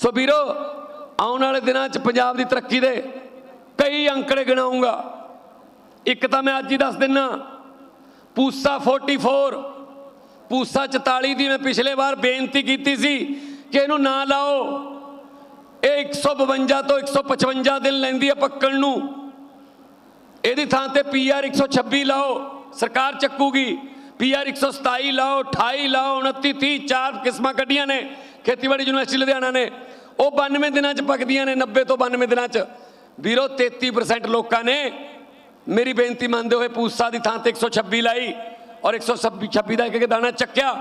ਸੋ ਵੀਰੋ, ਆਉਣ ਵਾਲੇ ਦਿਨਾਂ 'ਚ ਪੰਜਾਬ ਦੀ ਤਰੱਕੀ ਦੇ ਕਈ ਅੰਕੜੇ ਗਿਣਾਉਂਗਾ। ਇੱਕ ਤਾਂ ਮੈਂ ਅੱਜ ਹੀ ਦੱਸ ਦਿੰਨਾ, ਪੂਸਾ 44 ਪੂਸਾ 44 ਦੀ ਮੈਂ ਪਿਛਲੇ ਵਾਰ ਬੇਨਤੀ ਕੀਤੀ ਸੀ ਕਿ ਇਹਨੂੰ ਨਾ ਲਾਓ। ਇਹ 152 ਤੋਂ 155 ਦਿਨ ਲੈਂਦੀ ਹੈ ਪੱਕਣ ਨੂੰ। ਇਹਦੀ ਥਾਂ ਤੇ ਪੀਆਰ 126 ਲਾਓ, ਸਰਕਾਰ ਚੱਕੂਗੀ। ਪੀਆਰ 127 ਲਾਓ 28 ਲਾਓ 29 30 ਚਾਰ ਕਿਸਮਾਂ ਕੱਢੀਆਂ ਨੇ। ਖੇਤੀਬਾੜੀ ਯੂਨੀਵਰਸਿਟੀ ਲੁਧਿਆਣਾ ਨੇ। ਉਹ 92 ਦਿਨਾਂ ਚ ਪੱਕਦੀਆਂ ਨੇ 90 ਤੋਂ 92 ਦਿਨਾਂ ਚ। ਵੀਰੋ 33% ਲੋਕਾਂ ਨੇ ਮੇਰੀ ਬੇਨਤੀ ਮੰਨਦੇ ਹੋਏ ਪੂਸਾ ਦੀ ਥਾਂ ਤੇ 126 ਲਾਈ ਔਰ 126 ਦਾ ਇੱਕ ਇੱਕ ਦਾਣਾ ਚੱਕਿਆ।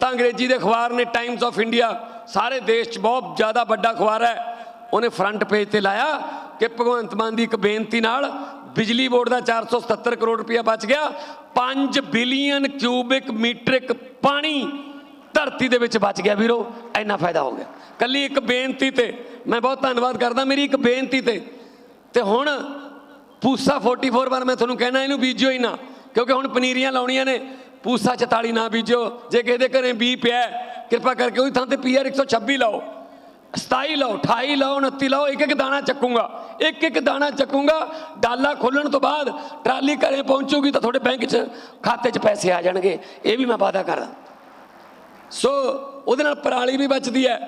ਤਾਂ ਅੰਗਰੇਜ਼ੀ ਦੇ ਅਖਬਾਰ ਨੇ ਟਾਈਮਸ ਆਫ ਇੰਡੀਆ ਸਾਰੇ ਦੇਸ਼ 'ਚ ਬਹੁਤ ਜ਼ਿਆਦਾ ਵੱਡਾ ਅਖਬਾਰ ਹੈ। ਉਹਨੇ ਫਰੰਟ ਪੇਜ ਤੇ ਲਾਇਆ ਕਿ ਭਗਵੰਤ ਮਾਨ ਦੀ ਇੱਕ ਬੇਨਤੀ ਨਾਲ ਬਿਜਲੀ ਬੋਰਡ ਦਾ 477 ਕਰੋੜ ਰੁਪਇਆ ਬਚ ਗਿਆ। 5 ਬਿਲੀਅਨ ਕਿਊਬਿਕ ਮੀਟ੍ਰਿਕ ਪਾਣੀ ਧਰਤੀ ਦੇ ਵਿੱਚ ਬਚ ਗਿਆ ਵੀਰੋ, ਇੰਨਾ ਫਾਇਦਾ ਹੋ ਗਿਆ। ਕੱਲੀ ਇੱਕ ਬੇਨਤੀ ਤੇ ਮੈਂ ਬਹੁਤ ਧੰਨਵਾਦ ਕਰਦਾ, ਮੇਰੀ ਇੱਕ ਬੇਨਤੀ ਤੇ। ਤੇ ਹੁਣ ਪੂਸਾ 44 ਵਾਰ ਮੈਂ ਤੁਹਾਨੂੰ ਕਹਿਣਾ, ਇਹਨੂੰ ਬੀਜਿਓ ਹੀ ਨਾ, ਕਿਉਂਕਿ ਹੁਣ ਪਨੀਰੀਆਂ ਲਾਉਣੀਆਂ ਨੇ, ਪੂਸਾ 44 ਨਾ ਬੀਜਿਓ। ਜੇ ਕਿਸੇ ਦੇ ਘਰੇ ਬੀ ਪਿਆ ਕਿਰਪਾ ਕਰਕੇ ਉਹਦੀ ਥਾਂ ਤੇ ਪੀਆਰ 126 ਲਾਓ। 27 ਲਾਓ 28 ਲਾਓ 29 ਲਾਓ, ਇੱਕ ਇੱਕ ਦਾਣਾ ਚੱਕੂਗਾ, ਇੱਕ ਇੱਕ ਦਾਣਾ ਚੱਕੂਗਾ। ਡਾਲਾ ਖੋਲਣ ਤੋਂ ਬਾਅਦ ਟਰਾਲੀ ਘਰੇ ਪਹੁੰਚੂਗੀ ਤਾਂ ਤੁਹਾਡੇ ਬੈਂਕ 'ਚ ਖਾਤੇ 'ਚ ਪੈਸੇ ਆ ਜਾਣਗੇ, ਇਹ ਵੀ ਮੈਂ ਵਾਅਦਾ ਕਰਦਾ। ਸੋ ਉਹਦੇ ਨਾਲ ਪਰਾਲੀ ਵੀ ਬਚਦੀ ਹੈ,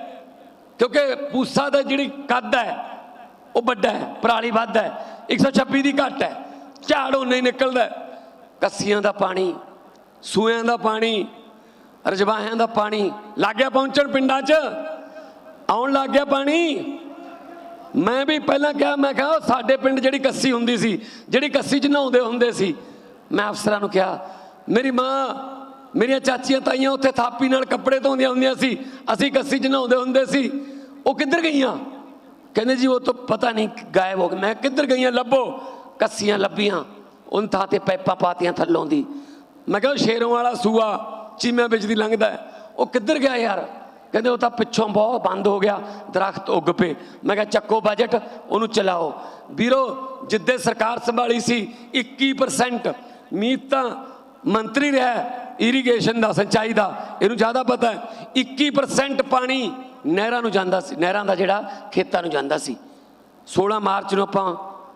ਕਿਉਂਕਿ ਪੂਸਾ ਦਾ ਜਿਹੜੀ ਕੱਦ ਹੈ, ਉਹ ਵੱਡਾ ਹੈ, ਪਰਾਲੀ ਵੱਧ ਹੈ 126 ਦੀ ਘੱਟ ਹੈ, ਝਾੜ ਉਹ ਨਹੀਂ ਨਿਕਲਦਾ ਕੱਸੀਆਂ ਦਾ ਪਾਣੀ ਸੂਇਆਂ ਦਾ ਪਾਣੀ, ਰਜਵਾਹਿਆਂ ਦਾ ਪਾਣੀ, ਲੱਗ ਗਿਆ ਪਹੁੰਚਣ ਪਿੰਡਾਂ 'ਚ, ਆਉਣ ਲੱਗ ਗਿਆ ਪਾਣੀ। ਮੈਂ ਵੀ ਪਹਿਲਾਂ ਕਿਹਾ, ਮੈਂ ਕਿਹਾ, ਉਹ ਸਾਡੇ ਪਿੰਡ ਜਿਹੜੀ ਕੱਸੀ ਹੁੰਦੀ ਸੀ, ਜਿਹੜੀ ਕੱਸੀ 'ਚ ਨਹਾਉਂਦੇ ਹੁੰਦੇ ਸੀ, ਮੈਂ ਅਫਸਰਾਂ ਨੂੰ ਕਿਹਾ, ਮੇਰੀ ਮਾਂ ਮੇਰੀਆਂ ਚਾਚੀਆਂ ਤਾਈਆਂ ਉੱਥੇ ਥਾਪੀ ਨਾਲ ਕੱਪੜੇ ਧੋਂਦੀਆਂ ਹੁੰਦੀਆਂ ਸੀ। ਅਸੀਂ ਕੱਸੀ 'ਚ ਨਹਾਉਂਦੇ ਹੁੰਦੇ ਸੀ। ਉਹ ਕਿੱਧਰ ਗਈਆਂ? ਕਹਿੰਦੇ ਜੀ ਉਹ ਤਾਂ ਪਤਾ ਨਹੀਂ ਗਾਇਬ ਹੋ ਗਏ। ਮੈਂ ਕਿਹਾ, ਕਿੱਧਰ ਗਈਆਂ? ਲੱਭੋ। ਕੱਸੀਆਂ ਲੱਭੀਆਂ। ਉਹਨਾਂ ਥਾਂ ਤੇ ਪੈਪਾਂ ਪਾਤੀਆਂ ਥੱਲੋਂ ਦੀ। ਮੈਂ ਕਿਹਾ ਉਹ ਸ਼ੇਰੋਂ ਵਾਲਾ ਸੂਆ ਚੀਮਿਆਂ ਵਿੱਚ ਦੀ ਲੰਘਦਾ ਉਹ ਕਿੱਧਰ ਗਿਆ ਯਾਰ? ਕਹਿੰਦੇ ਉਹ ਤਾਂ ਪਿੱਛੋਂ ਬਹੁਤ ਬੰਦ ਹੋ ਗਿਆ। ਦਰਖਤ ਉੱਗ ਪਏ। ਮੈਂ ਕਿਹਾ ਚੱਕੋ ਬਜਟ ਉਹਨੂੰ ਚਲਾਓ। ਵੀਰੋ ਜਿੱਦੇ ਸਰਕਾਰ ਸੰਭਾਲੀ ਸੀ 21% ਮੀਤ ਤਾਂ ਮੰਤਰੀ ਰਿਹਾ। ਇਰੀਗੇਸ਼ਨ ਦਾ, ਸਿੰਚਾਈ ਦਾ, ਇਹਨੂੰ ਜ਼ਿਆਦਾ ਪਤਾ ਹੈ। 21% ਪਾਣੀ ਨਹਿਰਾਂ ਨੂੰ ਜਾਂਦਾ ਸੀ, ਨਹਿਰਾਂ ਦਾ ਜਿਹੜਾ ਖੇਤਾਂ ਨੂੰ ਜਾਂਦਾ ਸੀ। 16 ਮਾਰਚ ਨੂੰ ਆਪਾਂ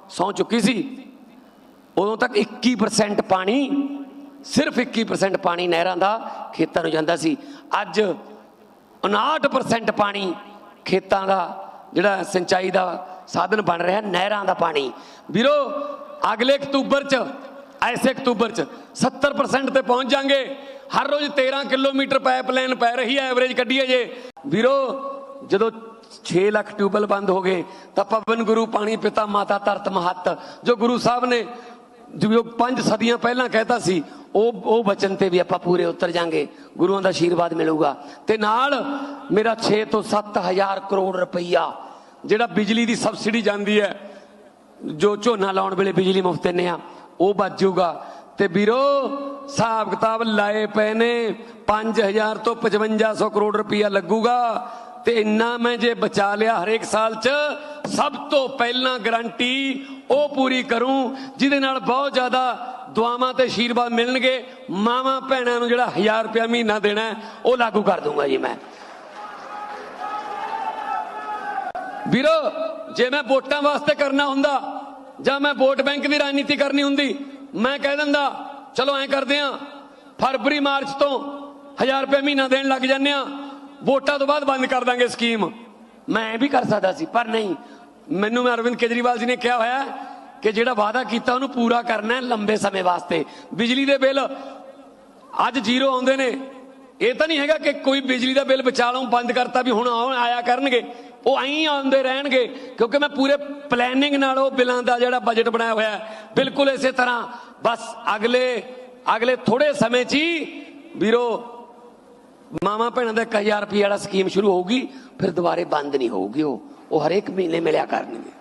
ਸੌ ਚੁੱਕੀ ਸੀ। ਉਦੋਂ ਤੱਕ 21% ਪਾਣੀ, ਸਿਰਫ 21% ਪਾਣੀ ਨਹਿਰਾਂ ਦਾ ਖੇਤਾਂ ਨੂੰ ਜਾਂਦਾ ਸੀ। ਅੱਜ 59% ਪਾਣੀ ਖੇਤਾਂ ਦਾ ਜਿਹੜਾ ਸਿੰਚਾਈ ਦਾ ਸਾਧਨ ਬਣ ਰਿਹਾ, ਨਹਿਰਾਂ ਦਾ ਪਾਣੀ। ਵੀਰੋ, ਅਗਲੇ ਅਕਤੂਬਰ ਚ ਐਸੇ ਅਕਤੂਬਰ ਚ 70% ਤੇ ਪਹੁੰਚ ਜਾਾਂਗੇ ਹਰ ਰੋਜ਼ 13 ਕਿਲੋਮੀਟਰ ਪਾਈਪਲਾਈਨ ਪੈ ਰਹੀ ਹੈ ਐਵਰੇਜ ਕੱਢੀ ਹੈ ਜੇ ਵੀਰੋ ਜਦੋਂ 6 ਲੱਖ ਟਿਊਬਲ ਬੰਦ ਹੋ ਗਏ ਤਾਂ ਪਵਨ ਗੁਰੂ ਪਾਣੀ ਪਿਤਾ ਮਾਤਾ ਧਰਤ ਮਹੱਤ ਜੋ ਗੁਰੂ ਸਾਹਿਬ ਨੇ ਜੋ ਪੰਜ ਸਦੀਆਂ ਪਹਿਲਾਂ ਕਹਿਤਾ ਸੀ ਉਹ ਉਹ ਬਚਨ ਤੇ ਵੀ ਆਪਾਂ ਪੂਰੇ ਉਤਰ ਜਾਾਂਗੇ ਗੁਰੂਆਂ ਦਾ ਆਸ਼ੀਰਵਾਦ ਮਿਲੂਗਾ ਤੇ ਨਾਲ ਮੇਰਾ 6 ਤੋਂ 7000 ਕਰੋੜ ਰੁਪਈਆ ਜਿਹੜਾ ਬਿਜਲੀ ਦੀ ਸਬਸਿਡੀ ਜਾਂਦੀ ਹੈ ਜੋ ਝੋਨਾ ਲਾਉਣ ਵੇਲੇ ਬਿਜਲੀ ਮੁਫਤ ਦਿੰਨੇ ਆ ਉਹ ਬਚ ਜਾਊਗਾ ਤੇ ਵੀਰੋ, ਹਿਸਾਬ ਕਿਤਾਬ ਲਾਏ ਪਏ ਨੇ 5000 ਤੋਂ 5500 ਕਰੋੜ ਰੁਪਇਆ ਲੱਗੂਗਾ। ਤੇ ਇੰਨਾ ਮੈਂ ਜੇ ਬਚਾ ਲਿਆ ਹਰੇਕ ਸਾਲ 'ਚ, ਸਭ ਤੋਂ ਪਹਿਲਾਂ ਗਰੰਟੀ ਉਹ ਪੂਰੀ ਕਰੂੰ, ਜਿਹਦੇ ਨਾਲ ਬਹੁਤ ਜ਼ਿਆਦਾ ਦੁਆਵਾਂ ਤੇ ਆਸ਼ੀਰਵਾਦ ਮਿਲਣਗੇ। ਮਾਵਾਂ ਭੈਣਾਂ ਨੂੰ ਜਿਹੜਾ 1000 ਰੁਪਇਆ ਮਹੀਨਾ ਦੇਣਾ ਉਹ ਲਾਗੂ ਕਰ ਦੂੰਗਾ ਜੀ ਮੈਂ। ਵੀਰੋ, ਜੇ ਮੈਂ ਵੋਟਾਂ ਵਾਸਤੇ ਕਰਨਾ ਹੁੰਦਾ ਜਾਂ ਮੈਂ ਵੋਟ ਬੈਂਕ ਦੀ ਰਾਜਨੀਤੀ ਕਰਨੀ ਹੁੰਦੀ, ਮੈਂ ਕਹਿ ਦਿੰਦਾ, ਚਲੋ ਐਂ ਕਰਦੇ ਆ, ਫਰਵਰੀ, ਮਾਰਚ ਤੋਂ 1000 ਰੁਪਏ ਮਹੀਨਾ ਦੇਣ ਲੱਗ ਜਾਂਦੇ ਆ, ਵੋਟਾਂ ਤੋਂ ਬਾਅਦ ਬੰਦ ਕਰ ਦਾਂਗੇ ਸਕੀਮ। ਮੈਂ ਇਹ ਵੀ ਕਰ ਸਕਦਾ ਸੀ, ਪਰ ਨਹੀਂ। ਮੈਨੂੰ ਮੈਂ ਅਰਵਿੰਦ ਕੇਜਰੀਵਾਲ ਜੀ ਨੇ ਕਿਹਾ ਹੋਇਆ ਕਿ ਜਿਹੜਾ ਵਾਅਦਾ ਕੀਤਾ ਉਹਨੂੰ ਪੂਰਾ ਕਰਨਾ ਹੈ ਲੰਬੇ ਸਮੇਂ ਵਾਸਤੇ। ਬਿਜਲੀ ਦੇ ਬਿੱਲ ਅੱਜ ਜ਼ੀਰੋ ਆਉਂਦੇ ਨੇ। ਇਹ ਤਾਂ ਨਹੀਂ ਹੈਗਾ ਕਿ ਕੋਈ ਬਿਜਲੀ ਦਾ ਬਿੱਲ ਬਚਾ ਲਵਾਂ ਬੰਦ ਕਰਤਾ ਵੀ ਹੁਣ ਆਉਣ ਆਇਆ ਕਰਨਗੇ। ਉਹ ਐਂ ਆਉਂਦੇ ਰਹਿਣਗੇ, ਕਿਉਂਕਿ ਮੈਂ ਪੂਰੇ ਪਲੈਨਿੰਗ ਨਾਲ ਉਹ ਬਿੱਲਾਂ ਦਾ ਜਿਹੜਾ ਬਜਟ ਬਣਾਇਆ ਹੋਇਆ ਬਿਲਕੁਲ ਇਸੇ ਤਰ੍ਹਾਂ। ਬਸ ਅਗਲੇ ਅਗਲੇ ਥੋੜੇ ਸਮੇਂ 'ਚ ਹੀ ਵੀਰੋ ਮਾਮਾ ਭੈਣਾਂ ਦਾ 1000 ਰੁਪਏ ਵਾਲਾ ਸਕੀਮ ਸ਼ੁਰੂ ਹੋਊਗੀ, ਫਿਰ ਦੁਬਾਰੇ ਬੰਦ ਨਹੀਂ ਹੋਊਗੀ ਉਹ। ਉਹ ਹਰੇਕ ਮਹੀਨੇ ਮਿਲਿਆ ਕਰਨਗੇ।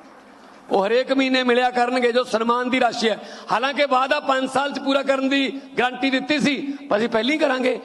ਉਹ ਹਰੇਕ ਮਹੀਨੇ ਮਿਲਿਆ ਕਰਨਗੇ, ਜੋ ਸਨਮਾਨ ਦੀ ਰਾਸ਼ੀ ਹੈ। ਹਾਲਾਂਕਿ ਵਾਅਦਾ 5 ਸਾਲ ਚ ਪੂਰਾ ਕਰਨ ਦੀ ਗਾਰੰਟੀ ਦਿੱਤੀ ਸੀ ਅਸੀਂ ਪਹਿਲੀ ਕਰਾਂਗੇ।